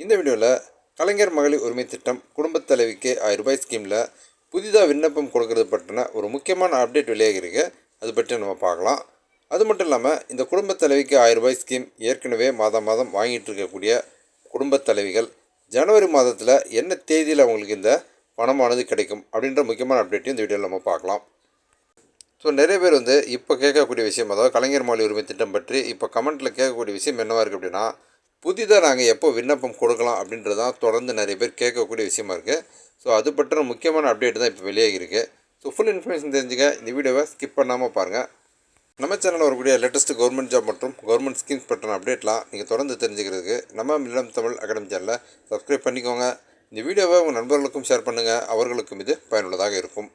இந்த வீடியோவில் கலைஞர் மகளிர் உரிமை திட்டம் குடும்பத் தலைவிக்கு ஆயிரம் ரூபாய் ஸ்கீமில் புதிதாக விண்ணப்பம் கொடுக்கறது பற்றின ஒரு முக்கியமான அப்டேட் வெளியாகிருக்கு அது பற்றி நம்ம பார்க்கலாம். அது மட்டும் இல்லாமல் இந்த குடும்பத் தலைவிக்கு ஆயிரம் ரூபாய் ஸ்கீம் ஏற்கனவே மாதம் மாதம் வாங்கிட்டு இருக்கக்கூடிய குடும்பத் தலைவிகள் ஜனவரி மாதத்தில் என்ன தேதியில் அவங்களுக்கு இந்த பணமானது கிடைக்கும் அப்படின்ற முக்கியமான அப்டேட்டையும் இந்த வீடியோவில் நம்ம பார்க்கலாம். ஸோ நிறைய பேர் வந்து இப்போ கேட்கக்கூடிய விஷயம் அதாவது கலைஞர் மாலை உரிமை திட்டம் பற்றி இப்போ கமெண்ட்டில் கேட்கக்கூடிய விஷயம் என்னவாக இருக்குது அப்படின்னா புதிதாக நாங்கள் எப்போ விண்ணப்பம் கொடுக்கலாம் அப்படின்றது தான் தொடர்ந்து நிறைய பேர் கேட்கக்கூடிய விஷயமா இருக்குது ஸோ அது பற்றின முக்கியமான அப்டேட் தான் இப்போ வெளியாகிருக்கு ஸோ ஃபுல் இன்ஃபர்மேஷன் தெரிஞ்சுக்க இந்த வீடியோவை ஸ்கிப் பண்ணாமல் பாருங்கள் நம்ம சேனலில் வரக்கூடிய லேட்டஸ்ட் கவர்மெண்ட் ஜாப் மற்றும் கவர்மெண்ட் ஸ்கீம்ஸ் பற்றின அப்டேட்லாம் நீங்கள் தொடர்ந்து தெரிஞ்சுக்கிறதுக்கு நம்ம மில்லம் தமிழ் அகாடமி சேனலை சப்ஸ்கிரைப் பண்ணிக்கோங்க. இந்த வீடியோவை உங்கள் நண்பர்களுக்கும் ஷேர் பண்ணுங்கள் அவர்களுக்கும் இது பயனுள்ளதாக இருக்கும்.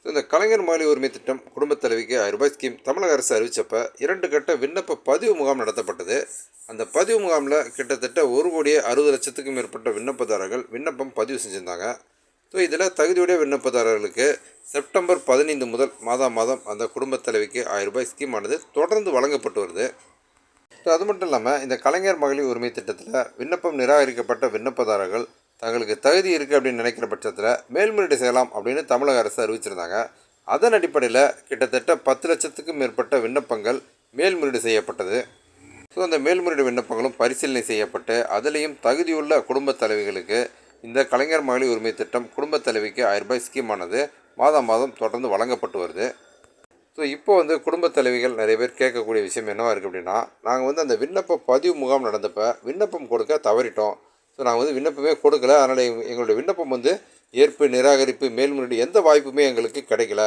ஸோ இந்த கலைஞர் மாலை உரிமை திட்டம் குடும்பத் தலைவிக்கு ஆயிரம் ரூபாய் ஸ்கீம் தமிழக அரசு அறிவித்தப்ப இரண்டு கட்ட விண்ணப்ப பதிவு முகாம் நடத்தப்பட்டது. அந்த பதிவு முகாமில் கிட்டத்தட்ட ஒரு கோடியே அறுபது லட்சத்துக்கும் மேற்பட்ட விண்ணப்பதாரர்கள் விண்ணப்பம் பதிவு செஞ்சுருந்தாங்க. ஸோ இதில் தகுதியுடைய விண்ணப்பதாரர்களுக்கு செப்டம்பர் பதினைந்து முதல் மாதம் மாதம் அந்த குடும்பத் தலைவிக்கு ஆயிரம் ரூபாய் ஸ்கீமானது தொடர்ந்து வழங்கப்பட்டு வருது. ஸோ அது மட்டும் இல்லாமல் இந்த கலைஞர் மகளிர் உரிமை திட்டத்தில் விண்ணப்பம் நிராகரிக்கப்பட்ட விண்ணப்பதாரர்கள் தங்களுக்கு தகுதி இருக்குது அப்படின்னு நினைக்கிற பட்சத்தில் மேல்முறையீடு செய்யலாம் அப்படின்னு தமிழக அரசு அறிவிச்சிருந்தாங்க. அதன் அடிப்படையில் கிட்டத்தட்ட பத்து லட்சத்துக்கும் மேற்பட்ட விண்ணப்பங்கள் மேல்முறையீடு செய்யப்பட்டது. ஸோ அந்த மேல்முறையீடு விண்ணப்பங்களும் பரிசீலனை செய்யப்பட்டு அதிலையும் தகுதியுள்ள குடும்பத் தலைவிகளுக்கு இந்த கலைஞர் மகளிர் உரிமை திட்டம் குடும்பத் தலைவிக்கு ஆயிரம் ரூபாய் ஸ்கீமானது மாதம் மாதம் தொடர்ந்து வழங்கப்பட்டு வருது. ஸோ இப்போ வந்து குடும்பத் தலைவிகள் நிறைய பேர் கேட்கக்கூடிய விஷயம் என்னவாக இருக்குது அப்படின்னா நாங்கள் வந்து அந்த விண்ணப்ப பதிவு முகாம் நடந்தப்போ விண்ணப்பம் கொடுக்க தவறிட்டோம். ஸோ நாங்கள் வந்து விண்ணப்பமே கொடுக்கல. அதனால் எங்களுடைய விண்ணப்பம் வந்து ஏற்பு நிராகரிப்பு மேல்முறையீடு எந்த வாய்ப்புமே எங்களுக்கு கிடைக்கல.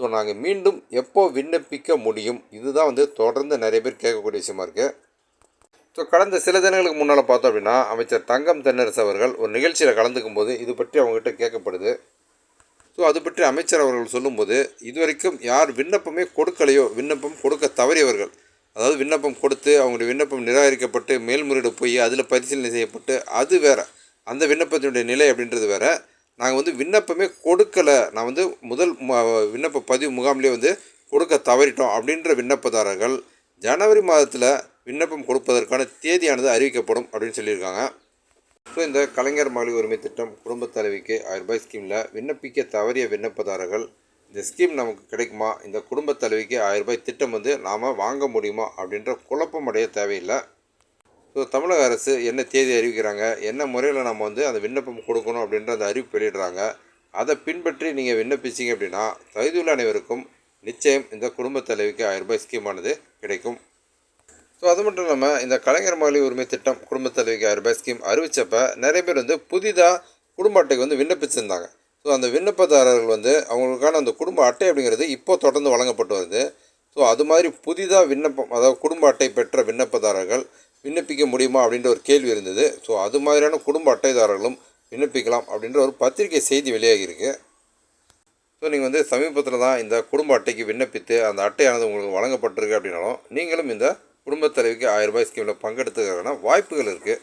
ஸோ நாங்கள் மீண்டும் எப்போ விண்ணப்பிக்க முடியும் இதுதான் வந்து தொடர்ந்து நிறைய பேர் கேட்கக்கூடிய விஷயமா இருக்குது ஸோ கடந்த சில தினங்களுக்கு முன்னால் பார்த்தோம் அப்படின்னா அமைச்சர் தங்கம் தென்னரசு அவர்கள் ஒரு நிகழ்ச்சியில் கலந்துக்கும் போது இது பற்றி அவங்ககிட்ட கேட்கப்படுது. ஸோ அது பற்றி அமைச்சர் அவர்கள் சொல்லும்போது இதுவரைக்கும் யார் விண்ணப்பமே கொடுக்கலையோ விண்ணப்பம் கொடுக்க தவறியவர்கள் அதாவது விண்ணப்பம் கொடுத்து அவங்களுடைய விண்ணப்பம் நிராகரிக்கப்பட்டு மேல்முறையீடு போய் அதில் பரிசீலனை செய்யப்பட்டு அது வேறு அந்த விண்ணப்பத்தினுடைய நிலை அப்படின்றது வேறு. நாங்கள் வந்து விண்ணப்பமே கொடுக்கலை. நான் வந்து முதல் விண்ணப்ப பதிவு முகாம்லேயே வந்து கொடுக்க தவறிட்டோம் அப்படின்ற விண்ணப்பதாரர்கள் ஜனவரி மாதத்தில் விண்ணப்பம் கொடுப்பதற்கான தேதியானது அறிவிக்கப்படும் அப்படின்னு சொல்லியிருக்காங்க. ஸோ இந்த கலைஞர் மகளிர் உரிமை திட்டம் குடும்பத் தலைவிக்கு ஆயிரம் ரூபாய் ஸ்கீமில் விண்ணப்பிக்க தவறிய விண்ணப்பதாரர்கள் இந்த ஸ்கீம் நமக்கு கிடைக்குமா? இந்த குடும்பத் தலைவிக்கு ஆயிரம் ரூபாய் திட்டம் வந்து நாம் வாங்க முடியுமா? அப்படின்ற குழப்பம் அடைய தேவையில்லை. ஸோ தமிழக அரசு என்ன தேதி அறிவிக்கிறாங்க? என்ன முறையில் நம்ம வந்து அந்த விண்ணப்பம் கொடுக்கணும் அப்படின்ற அந்த அறிவிப்பு வெளியிடுறாங்க. அதை பின்பற்றி நீங்கள் விண்ணப்பிச்சீங்க அப்படின்னா தகுதியுள்ள அனைவருக்கும் நிச்சயம் இந்த குடும்பத் தலைவிக்கு ஆயிரம் ரூபாய் ஸ்கீமானது கிடைக்கும். ஸோ அது மட்டும் இல்லாமல் இந்த கலைஞர் மகளிர் உரிமை திட்டம் குடும்பத் தலைவிக்கு ஆயிரம் ரூபாய் ஸ்கீம் அறிவித்தப்போ நிறைய பேர் வந்து புதிதாக குடும்ப அட்டைக்கு வந்து விண்ணப்பிச்சிருந்தாங்க. ஸோ அந்த விண்ணப்பதாரர்கள் வந்து அவங்களுக்கான அந்த குடும்ப அட்டை அப்படிங்கிறது இப்போ தொடர்ந்து வழங்கப்பட்டு வருது. ஸோ அது மாதிரி புதிதாக விண்ணப்பம் அதாவது குடும்ப அட்டை பெற்ற விண்ணப்பதாரர்கள் விண்ணப்பிக்க முடியுமா அப்படின்ற ஒரு கேள்வி இருந்தது. ஸோ அது மாதிரியான குடும்ப அட்டைதாரர்களும் விண்ணப்பிக்கலாம் அப்படின்ற ஒரு பத்திரிகை செய்தி வெளியாகியிருக்கு. ஸோ நீங்கள் வந்து சமீபத்தில் தான் இந்த குடும்ப அட்டைக்கு விண்ணப்பித்து அந்த அட்டையானது உங்களுக்கு வழங்கப்பட்டிருக்கு அப்படின்னாலும் நீங்களும் இந்த குடும்பத் தலைவிக்கு ஆயிரம் ரூபாய் ஸ்கீமில் பங்கெடுத்துக்கிறதுக்கான வாய்ப்புகள் இருக்குது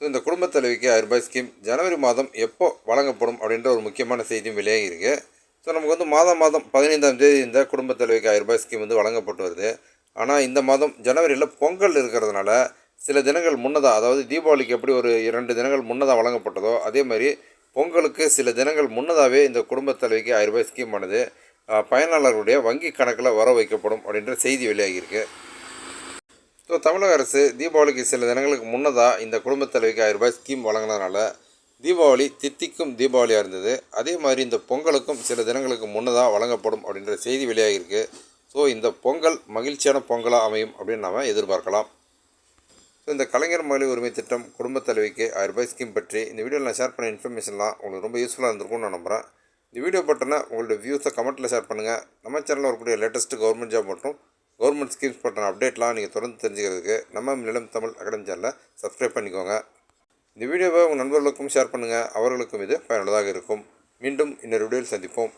ஸோ இந்த குடும்பத் தலைவிக்கு ஆயிரம் ரூபாய் ஸ்கீம் ஜனவரி மாதம் எப்போ வழங்கப்படும் அப்படின்ற ஒரு முக்கியமான செய்தியும் வெளியாகியிருக்கு. ஸோ நமக்கு வந்து மாதம் மாதம் பதினைந்தாம் தேதி இந்த குடும்பத் தலைவிக்கு ஆயிரம் ரூபாய் ஸ்கீம் வந்து வழங்கப்பட்டு வருது. ஆனால் இந்த மாதம் ஜனவரியில் பொங்கல் இருக்கிறதுனால சில தினங்கள் முன்னதாக அதாவது தீபாவளிக்கு எப்படி ஒரு இரண்டு தினங்கள் முன்னதாக வழங்கப்பட்டதோ அதே மாதிரி பொங்கலுக்கு சில தினங்கள் முன்னதாகவே இந்த குடும்பத் தலைவிக்கு ஆயிரம் ரூபாய் ஸ்கீம் ஆனது பயனாளர்களுடைய வங்கி கணக்கில் வர வைக்கப்படும் அப்படின்ற செய்தி வெளியாகியிருக்கு. ஸோ தமிழக அரசு தீபாவளிக்கு சில தினங்களுக்கு முன்னதாக இந்த குடும்பத் தலைவிக்கு ஆயிரம் ரூபாய் ஸ்கீம் வழங்கினதுனால தீபாவளி தித்திக்கும் தீபாவளியாக இருந்தது. அதே மாதிரி இந்த பொங்கலுக்கும் சில தினங்களுக்கு முன்னதாக வழங்கப்படும் அப்படின்ற செய்தி வெளியாகியிருக்கு. ஸோ இந்த பொங்கல் மகிழ்ச்சியான பொங்கலாக அமையும் அப்படின்னு நாம் எதிர்பார்க்கலாம். ஸோ இந்த கலைஞர் மகளிர் உரிமை திட்டம் குடும்பத் தலைவிக்கு ஆயிரம் ரூபாய் ஸ்கீம் பற்றி இந்த வீடியோவில் நான் ஷேர் பண்ண இன்ஃபர்மேஷன்லாம் உங்களுக்கு ரொம்ப யூஸ்ஃபுல்லாக இருந்திருக்கும்னு நான் நம்புகிறேன் இந்த வீடியோ பட்டனை உங்களுடைய வியூஸை கமெண்ட்டில் ஷேர் பண்ணுங்கள் நம்ம சேனலில் வரக்கூடிய லேட்டஸ்ட்டு கவர்மெண்ட் ஜாப் மற்றும் கவர்மெண்ட் ஸ்கீம்ஸ் பற்றின அப்டேட்லாம் நீங்கள் தொடர்ந்து தெரிஞ்சுக்கிறதுக்கு நம்ம நிலம் தமிழ் அகாடமி சேனலை சப்ஸ்கிரைப் பண்ணிக்கோங்க. இந்த வீடியோவை உங்கள் நண்பர்களுக்கும் ஷேர் பண்ணுங்கள் அவர்களுக்கும் இது பயனுள்ளதாக இருக்கும். மீண்டும் இன்னொரு வீடியோவில் சந்திப்போம்.